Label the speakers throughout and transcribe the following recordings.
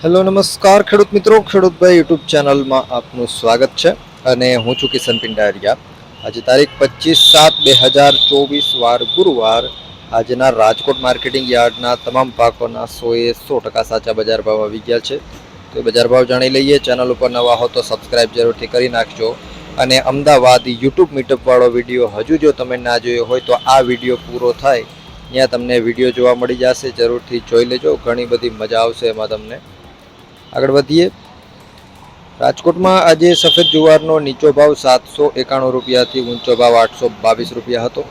Speaker 1: Hello, નમસ્કાર ખેડૂત મિત્રો. ખેડૂતભાઈ યુટ્યુબ ચેનલમાં આપનું સ્વાગત છે અને હું છું કિશન પિંડારિયા. આજે તારીખ પચીસ સાત બે હજાર ચોવીસ, વાર ગુરુવાર. આજના રાજકોટ માર્કેટિંગ યાર્ડના તમામ પાકોના સોએ સો ટકા સાચા બજાર ભાવ આવી ગયા છે. તો બજાર ભાવ જાણી લઈએ. ચેનલ ઉપર નવા હો તો સબસ્ક્રાઈબ જરૂરથી કરી નાખજો. અને અમદાવાદ યુટ્યુબ મીટઅપવાળો વીડિયો હજુ જો તમે ના જોયો હોય તો આ વીડિયો પૂરો થાય. ત્યાં તમને વીડિયો જોવા મળી જશે. જરૂરથી જોઈ લેજો. ઘણી બધી મજા આવશે એમાં તમને. આગળ વધીએ. રાજકોટમાં આજે સફેદ જુવારનો નીચો ભાવ સાતસો એકાણું રૂપિયાથી ઊંચો ભાવ આઠસો બાવીસ રૂપિયા હતો.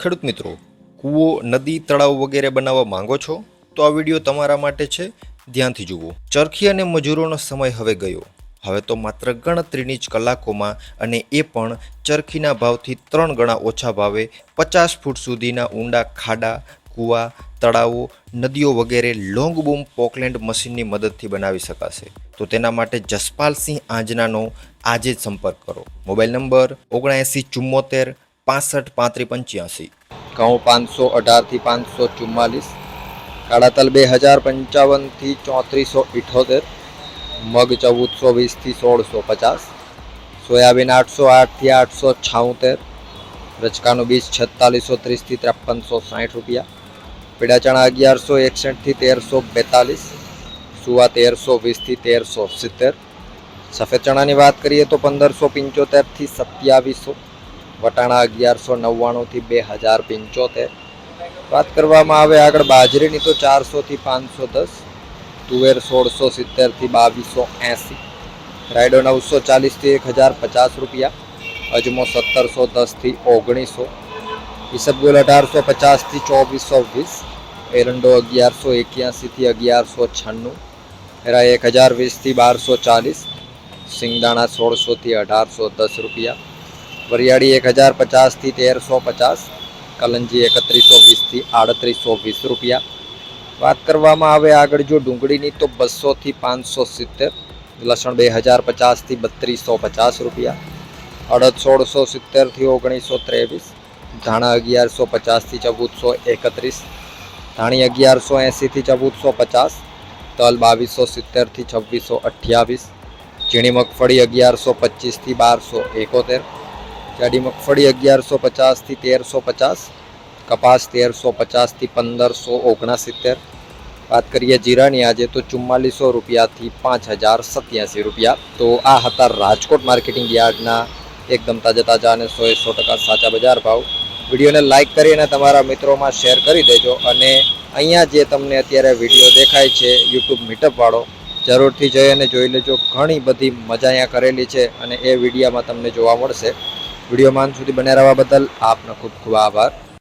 Speaker 1: ખેડૂત મિત્રો, કૂવો, નદી, તળાવ વગેરે બનાવવા માંગો છો? તો આ વીડિયો તમારા માટે છે. ધ્યાનથી જુઓ. ચરખી અને મજૂરોનો સમય હવે ગયો. હવે તો માત્ર ગણતરીની જ કલાકોમાં અને એ પણ ચરખીના ભાવથી ત્રણ ગણા ઓછા ભાવે પચાસ ફૂટ સુધીના ઊંડા ખાડા, કૂવા તળાવો, નદીઓ વગેરે લોંગ બૂમ પોકલેન્ડ મશીનની મદદથી બનાવી શકાશે. તો તેના માટે જસપાલસિંહ આંજનાનો આજે જ સંપર્ક કરો. મોબાઈલ નંબર ઓગણએંસી ચુમ્મોતેર પાસઠ પાંત્રીસ પંચ્યાસી. ઘઉં પાંચસો અઢારથી પાંચસો ચુમ્માલીસ કાળા તલ બે હજાર પંચાવનથી ચોત્રીસો ઇઠોતેર. મગ ચૌદસો વીસથી સોળસો પચાસ. સોયાબીન આઠસો આઠથી આઠસો છાઉતેર. રચકાનું બીજ છેતાલીસો ત્રીસથી ત્રેપનસો સાઠ રૂપિયા. પીળા ચણા અગિયારસો એકસઠથી તેરસો બેતાલીસ, સુવા તેરસો વીસથી તેરસો સિત્તેર. સફેદ ચણાની વાત કરીએ તો પંદરસો પંચોતેરથી સત્યાવીસો, વટાણા અગિયારસો નવ્વાણુંથી બે હજાર પંચોતેર. વાત કરવામાં આવે આગળ બાજરીની તો ચારસોથી પાંચસો દસ, તુવેર સોળસો સિત્તેરથી બાવીસો એંસી, રાયડો નવસો ચાલીસથી એક હજાર પચાસ રૂપિયા, અજમો સત્તરસો દસથી ઓગણીસો ઈસબગુલ અઢારસો પચાસથી ચોવીસો વીસ, એરંડો અગિયારસો એક્યાસીથી અગિયારસો છન્નું એરા એક હજાર વીસથી બારસો ચાલીસ, સિંગદાણા સોળસોથી અઢારસો દસ રૂપિયા, વરિયાળી એક હજાર પચાસથી તેરસો પચાસ, કલંજી એકત્રીસો વીસથી આડત્રીસો વીસ રૂપિયા. વાત કરવામાં આવે આગળ જો ડુંગળીની તો બસોથી પાંચસો સિત્તેર, લસણ બે હજાર પચાસથી બત્રીસો પચાસ રૂપિયા, અડદ સોળસો સિત્તેરથી ઓગણીસો ત્રેવીસ ધાણા અગિયારસો પચાસથી ચૌદસો એકત્રીસ, ધાણી અગિયારસો એંસીથી ચૌદસો પચાસ, તલ બાવીસો સિત્તેરથી છવ્વીસો અઠ્યાવીસ, ઝીણી મગફળી અગિયારસો પચીસથી બારસો એકોતેર, જાડી મગફળી અગિયારસો પચાસથી તેરસો પચાસ, કપાસ તેરસો પચાસથી પંદરસો ઓગણસિત્તેર. વાત કરીએ જીરાની, આજે તો ચુમ્માલીસો રૂપિયાથી પાંચ હજાર સત્યાસી રૂપિયા. તો આ હતા રાજકોટ માર્કેટિંગ યાર્ડના એકદમ તાજા તાજા અને સો સો ટકા સાચા બજાર ભાવ. વિડીયોને લાઇક કરી અને તમારા મિત્રોમાં શેર કરી દેજો અને અહીંયા જે તમને અત્યારે વીડિયો દેખાય છે યુટ્યુબ મીટઅપવાળો, જરૂરથી જઈ અને જોઈ લેજો. ઘણી બધી મજા અહીંયા કરેલી છે અને એ વિડીયામાં તમને જોવા મળશે. વિડીયોમાં સુધી બને રહેવા બદલ આપનો ખૂબ ખૂબ આભાર.